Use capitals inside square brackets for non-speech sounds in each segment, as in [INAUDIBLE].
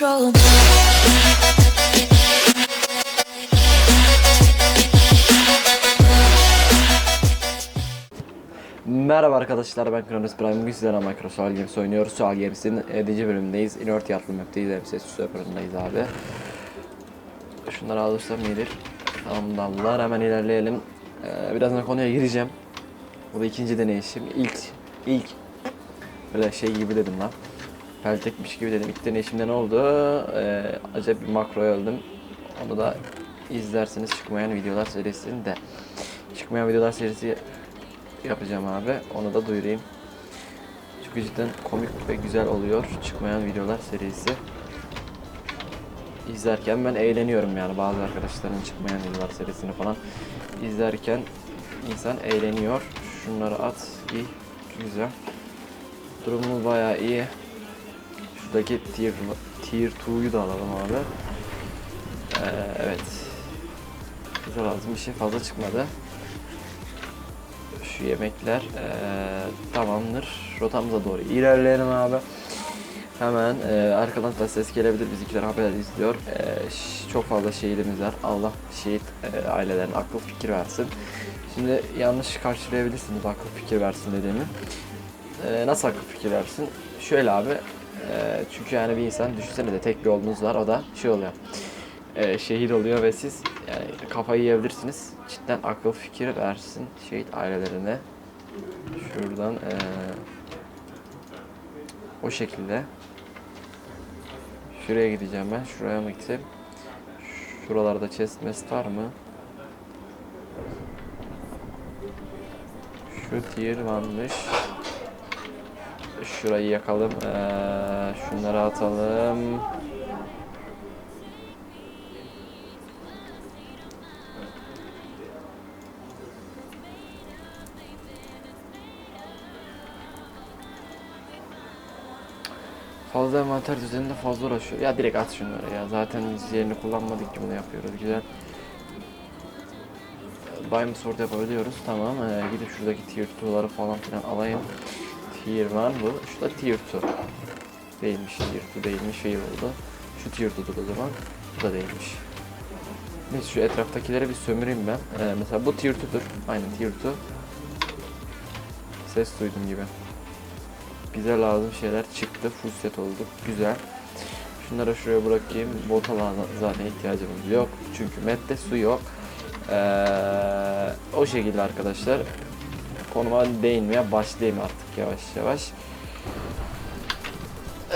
control. Merhaba arkadaşlar ben Kronos Prime bugün sizlerle Microsoft Games oynuyoruz. Sual Games'in 7. bölümündeyiz. Inert yatlı map'teyiz. MCS serverındayız abi. Şunları alırsam iyidir. Tamamlar hemen ilerleyelim. Ee, birazdan konuya gireceğim. Bu da ikinci deneyişim. İlk, ilk böyle şey gibi dedim lan. Peltekmiş gibi dedim. İlk deneyişimde ne oldu? Ee, acayip bir makro öldüm. Onu da izlerseniz çıkmayan videolar serisinde. Çıkmayan videolar serisi yapacağım abi. Onu da duyurayım. Çünkü cidden komik ve güzel oluyor. Çıkmayan videolar serisi. İzlerken ben eğleniyorum yani bazı arkadaşların çıkmayan videolar serisini falan izlerken insan eğleniyor. Şunları at, giy. Güzel. Durumumuz bayağı iyi. Şuradaki tier, tier 2'yu da alalım abi. Ee, evet. Bize lazım bir şey fazla çıkmadı şu yemekler eee, tamamdır. Rotamıza doğru ilerleyelim abi. Hemen eee, arkadan da ses gelebilir. Bizimkiler haber izliyor. Ş- çok fazla şehidimiz var. Allah şehit eee, ailelerin akıl fikir versin. Şimdi yanlış karşılayabilirsiniz akıl fikir versin dediğimi. Eee, nasıl akıl fikir versin? Şöyle abi. Eee, çünkü yani bir insan düşünsene de tek bir oğlunuz var. O da şey oluyor e, şehit oluyor ve siz yani kafayı yiyebilirsiniz. Cidden akıl fikir versin şehit ailelerine. Şuradan e, o şekilde şuraya gideceğim ben. Şuraya mı gitsem? Şuralarda chest mest var mı? Şu tier varmış. Şurayı yakalım. Ee, şunları atalım. Fazla envanter düzeninde fazla uğraşıyor. Ya direkt at şunları ya. Zaten biz yerini kullanmadık ki bunu yapıyoruz. Güzel. Me sort yapabiliyoruz. Tamam. Ee, gidip şuradaki tier 2'ları falan filan alayım. Tier 1 bu. Şu da tier 2. Değilmiş. Tier 2 değilmiş. Şey oldu. Şu tier 2'dur o zaman. Bu da değilmiş. Neyse şu etraftakileri bir sömüreyim ben. Ee, mesela bu tier 2'dur. Aynen tier 2. Ses duydum gibi. Bize lazım şeyler çıktı. Full set olduk. Güzel. Şunları şuraya bırakayım. Bota zaten ihtiyacımız yok. Çünkü mette su yok. Ee, o şekilde arkadaşlar. Konuma değinmeye başlayayım artık yavaş yavaş.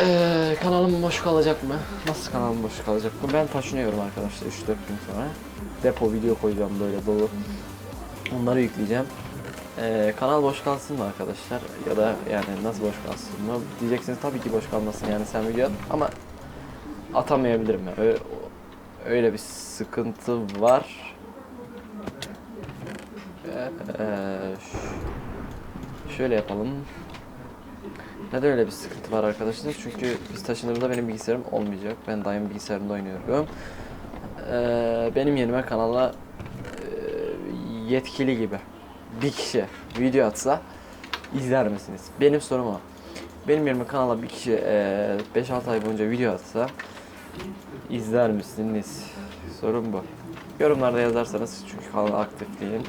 Ee, kanalım boş kalacak mı? Nasıl kanalım boş kalacak mı? Ben taşınıyorum arkadaşlar 3-4 gün sonra. Depo video koyacağım böyle dolu. Onları yükleyeceğim. Ee, kanal boş kalsın mı arkadaşlar? Ya da yani nasıl boş kalsın mı? Diyeceksiniz tabii ki boş kalmasın yani sen video ama atamayabilirim yani. Öyle, öyle bir sıkıntı var. Ee, şöyle yapalım. Neden öyle bir sıkıntı var arkadaşlar? Çünkü biz taşındığımda benim bilgisayarım olmayacak. Ben daim bilgisayarımda oynuyorum. Ee, benim yerime kanala e, yetkili gibi bir kişi video atsa izler misiniz? Benim sorum o. Benim yerime kanala bir kişi e, 5-6 ay boyunca video atsa izler misiniz? Sorun bu. Yorumlarda yazarsanız çünkü kanal aktifliğin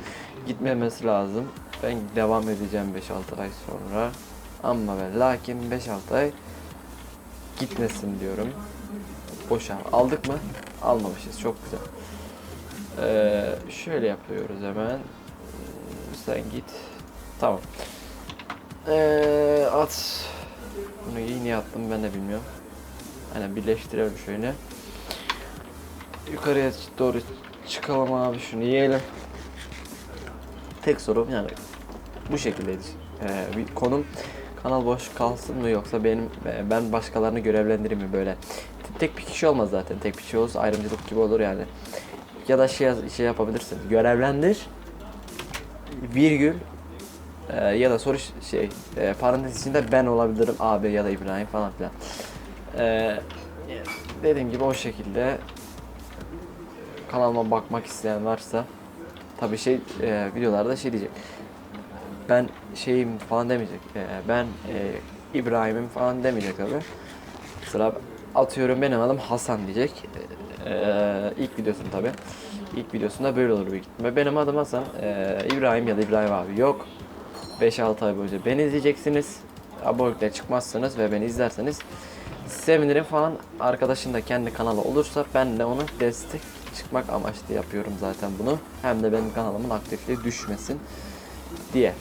gitmemesi lazım. Ben devam edeceğim 5-6 ay sonra. Ama ve lakin 5-6 ay gitmesin diyorum. Boşa. Aldık mı? Almamışız. Çok güzel. Ee, şöyle yapıyoruz hemen. Sen git. Tamam. Ee, at. Bunu iyi niye attım ben de bilmiyorum. Hani birleştirelim şöyle. Yukarıya doğru çıkalım abi şunu yiyelim. Tek sorum yani bu şekildeydi. Ee, bir konum kanal boş kalsın mı yoksa benim e, ben başkalarını görevlendireyim mi böyle? Tek bir kişi olmaz zaten. Tek bir kişi olursa ayrımcılık gibi olur yani. Ya da şey şey yapabilirsiniz. Görevlendir virgül e, ya da soru şey e, parantez içinde ben olabilirim abi ya da İbrahim falan filan. E, dediğim gibi o şekilde kanalıma bakmak isteyen varsa tabi şey e, videolarda şey diyecek. Ben şeyim falan demeyecek. E, ben e, İbrahim'im falan demeyecek tabi. Sıra atıyorum benim adım Hasan diyecek. Ee, ilk videosunda tabi. İlk videosunda böyle olur büyük ihtimalle. Benim adım Hasan. İbrahim ya da İbrahim abi yok. 5-6 ay boyunca beni izleyeceksiniz. Abonelikler çıkmazsanız ve beni izlerseniz sevinirim falan. Arkadaşın da kendi kanalı olursa ben de onu destek çıkmak amaçlı yapıyorum zaten bunu. Hem de benim kanalımın aktifliği düşmesin diye.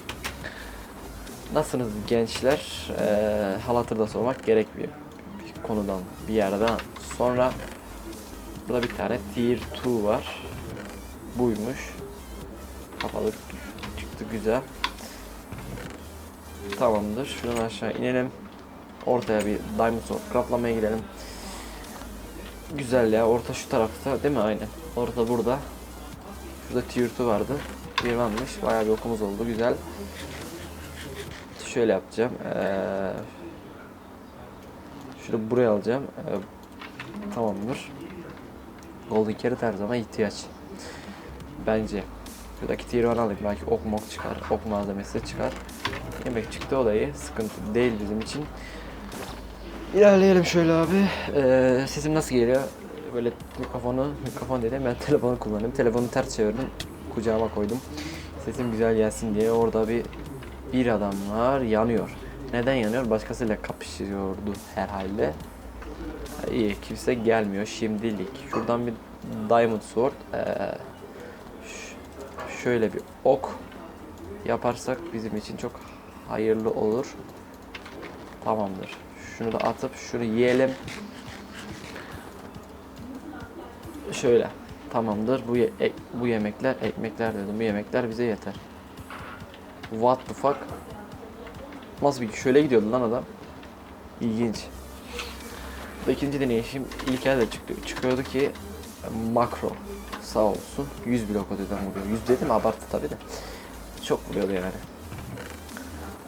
Nasılsınız gençler? Ee, hal sormak gerekmiyor. Bir konudan bir yerden sonra burada bir tane tier 2 var. Buymuş. Kapalı çıktı güzel. Tamamdır. Şuradan aşağı inelim. Ortaya bir diamond sword craftlamaya gidelim. Güzel ya. Orta şu tarafta değil mi? Aynen. Orta burada. Şurada tier 2 vardı. Bir varmış. Bayağı bir okumuz oldu. Güzel. Şöyle yapacağım. Ee, şunu buraya alacağım. Ee, tamamdır. Golden carrot her zaman ihtiyaç. Bence. Şuradaki tier 1 alayım. Belki ok mok çıkar. Ok malzemesi çıkar. Yemek çıktı olayı. Sıkıntı değil bizim için. İlerleyelim şöyle abi. Ee, sesim nasıl geliyor? Böyle mikrofonu, mikrofon dedim ben telefonu kullanıyorum. Telefonu ters çevirdim. Kucağıma koydum. Sesim güzel gelsin diye orada bir bir adam var yanıyor. Neden yanıyor? Başkasıyla kapışıyordu herhalde. Ha, İyi kimse gelmiyor şimdilik. Şuradan bir diamond sword. ee, şöyle bir ok yaparsak bizim için çok hayırlı olur. Tamamdır. Şunu da atıp şunu yiyelim. Şöyle. Tamamdır. Bu ye- ek- bu yemekler, ekmekler dedim. Bu yemekler bize yeter. What the fuck? Nasıl bir şöyle gidiyordu lan adam. İlginç. Bu ikinci deneyişim ilk elde çıktı. Çıkıyordu ki makro sağ olsun 100 blok ödeden vuruyor. 100 dedim abarttı tabi de. Çok vuruyordu yani.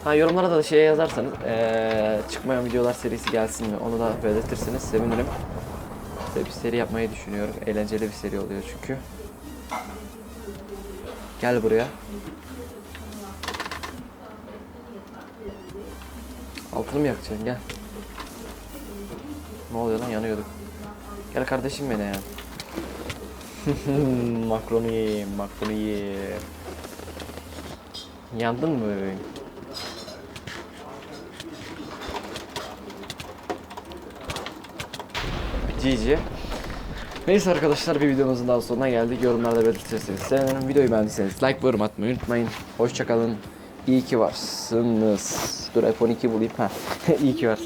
Ha yorumlara da şey yazarsanız eee çıkmayan videolar serisi gelsin mi onu da belirtirseniz sevinirim. Böyle bir seri yapmayı düşünüyorum. Eğlenceli bir seri oluyor çünkü. Gel buraya. Altını mı yakacaksın gel. Ne oluyor lan yanıyorduk. Gel kardeşim beni ya. [LAUGHS] makronu yiyeyim, makronu yiyeyim. Yandın mı bebeğim? GG. Neyse arkadaşlar bir videomuzun daha sonuna geldik. Yorumlarda belirtirseniz sevinirim. Videoyu beğendiyseniz like ve yorum atmayı unutmayın. Hoşçakalın. İyi ki varsınız. Dur iPhone 2 bulayım. Ha. [LAUGHS] İyi ki varsınız.